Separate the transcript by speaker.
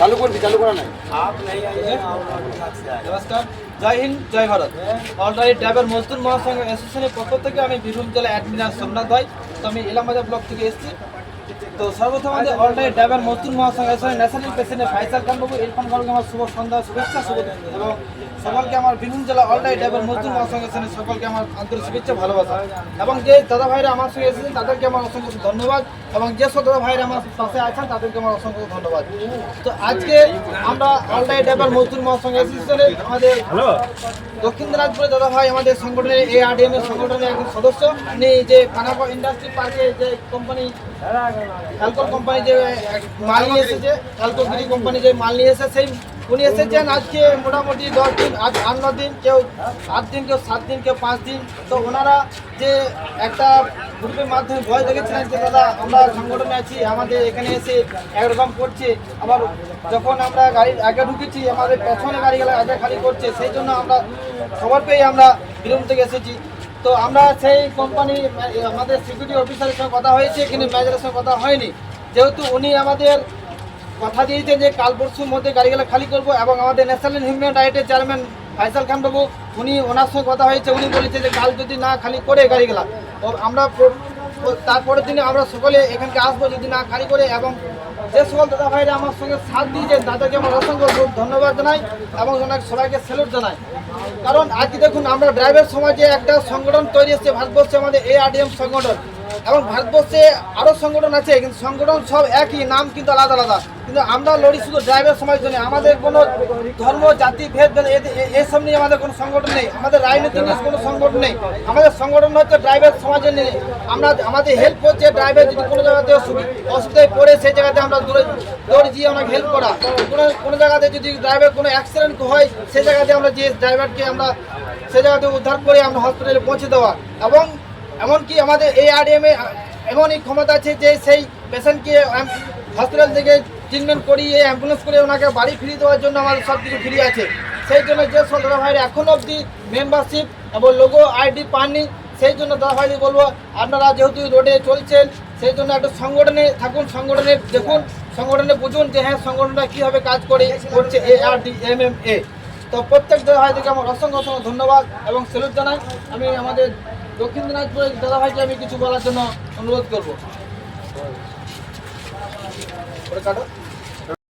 Speaker 1: চালু করবি, চালু করা নাই?
Speaker 2: নমস্কার, জয় হিন্দ, জয় ভারত। অলরেডি ড্রাইভার মজদুর মহাসংঘ অ্যাসোসিয়েশনের পক্ষ থেকে আমি বীরভূম জেলা অ্যাডমিনার সোমনাথ ভাই, তো আমি এলামাজা ব্লক থেকে এসেছি। তো সর্বপ্রথম আমাদের অলরাডি driver Mazdoor Mahasangh national president Faisal Khan Babu, Irfan খানকে আমার শুভ সন্ধ্যা, শুভেচ্ছা, শুভ এবং সকলকে আমার বীরভূম জেলা অলরাডি ড্রাইভার মজদুর মহাসংঘ সকলকে আমার আন্তরিক শুভেচ্ছা, ভালোবাসা। এবং যে দাদা ভাইরা আমার সঙ্গে এসেছেন, তাদেরকে আমার অসংখ্য ধন্যবাদ। এবং যে সব দাদা ভাইরা আমার পাশে আছেন, তাদেরকে আমার অসংখ্য ধন্যবাদ। তো আজকে আমরা অলরাডি ড্রাইভার মজদুর মহাসংঘ অ্যাসোসিয়েশনের আমাদের দক্ষিণ দিনাজপুরে দাদা ভাই আমাদের সংগঠনের এ আরডিএম এর সংগঠনের একজন সদস্য। উনি যে পানাগড় ইন্ডাস্ট্রি পার্কে যে কোম্পানি অ্যালকোহল কোম্পানি যে মাল নিয়ে এসেছে অ্যালকোহলগিরি কোম্পানি যে মাল নিয়ে এসেছে, সেই উনি এসেছেন আজকে মোটামুটি দশ দিন, আজ আট, ন দিন, কেউ আট দিন, কেউ সাত দিন, কেউ পাঁচ দিন। তো ওনারা যে একটা গ্রুপের মাধ্যমে ভয় দেখেছিলেন যে, দাদা, আমরা সংগঠনে আছি, আমাদের এখানে এসে একরকম করছে। আবার যখন আমরা গাড়ির আগে ঢুকেছি, আমাদের পেছনে গাড়িগুলো আগে খালি করছে, সেই জন্য আমরা খবর পেয়ে আমরা বীরভূম থেকে এসেছি। তো আমরা সেই কোম্পানি আমাদের সিকিউরিটি অফিসারের সঙ্গে কথা হয়েছে, কিন্তু ম্যানেজারের সঙ্গে কথা হয়নি। যেহেতু উনি আমাদের কথা দিয়েছেন যে কাল পরশুর মধ্যে গাড়িগুলো খালি করব এবং আমাদের ন্যাশনাল হিউম্যান রাইটের চেয়ারম্যান ফাইসাল খান বাবু, উনি ওনার সঙ্গে কথা হয়েছে, উনি বলেছে যে কাল যদি না খালি করে গাড়িগুলা আমরা তারপরের দিনে আমরা সকলে এখানকে আসব যদি না খালি করে এবং যে সকল দাদা ভাইরা আমার সঙ্গে সাথ দিয়েছেন তাদেরকে আমার অসংখ্য খুব ধন্যবাদ জানাই এবং ওনাকে সবাইকে স্যালুট জানাই। কারণ আজকে দেখুন, আমরা ড্রাইভার সমাজে একটা সংগঠন তৈরি হচ্ছে, ভারতবর্ষে আমাদের এআরডিএম সংগঠন। এবং ভারতবর্ষে আরও সংগঠন আছে, কিন্তু সংগঠন সব একই, নাম কিন্তু আলাদা আলাদা। কিন্তু আমরা লড়ি শুধু ড্রাইভার সমাজ জন্য, আমাদের কোনো ধর্ম, জাতি, ভেদ ভেদ এসব নিয়ে আমাদের কোনো সংগঠন নেই। আমাদের রাজনীতি নিয়ে কোনো সংগঠন নেই। আমাদের সংগঠন হচ্ছে ড্রাইভার সমাজের নিয়ে। আমরা আমাদের হেল্প করছে ড্রাইভার যদি কোনো জায়গাতে অসুবি- অসুবিধায় পড়ে, সেই জায়গাতে আমরা দূরে দৌড়ে গিয়ে ওনাকে হেল্প করা। কোনো কোনো জায়গাতে যদি ড্রাইভার কোনো অ্যাক্সিডেন্ট হয়, সেই জায়গাতে আমরা যে ড্রাইভারকে আমরা সেই জায়গাতে উদ্ধার করে আমরা হসপিটালে পৌঁছে দেওয়া। এবং এমনকি আমাদের এই আরএমে এমনই ক্ষমতা আছে যে সেই পেশেন্টকে হসপিটাল থেকে ট্রিটমেন্ট করিয়ে অ্যাম্বুলেন্স করে ওনাকে বাড়ি ফিরিয়ে দেওয়ার জন্য আমাদের সব কিছু ফ্রি আছে। সেই জন্য যে দাদা ভাইরা এখনও অবধি মেম্বারশিপ এবং লোগো আইডি পাননি, সেই জন্য দাদা ভাইকে বলব, আপনারা যেহেতু রোডে চলছেন, সেই জন্য একটা সংগঠনে থাকুন, সংগঠনে দেখুন, সংগঠনে বুঝুন যে হ্যাঁ সংগঠনটা কীভাবে কাজ করে, করছে A R D M M A তো প্রত্যেক দাদা ভাইদেরকে আমার অসংখ্য অসংখ্য ধন্যবাদ এবং স্যালুট জানাই। আমি আমাদের দক্ষিণ দাদা ভাইকে আমি কিছু বলার জন্য অনুরোধ করব। কাটো।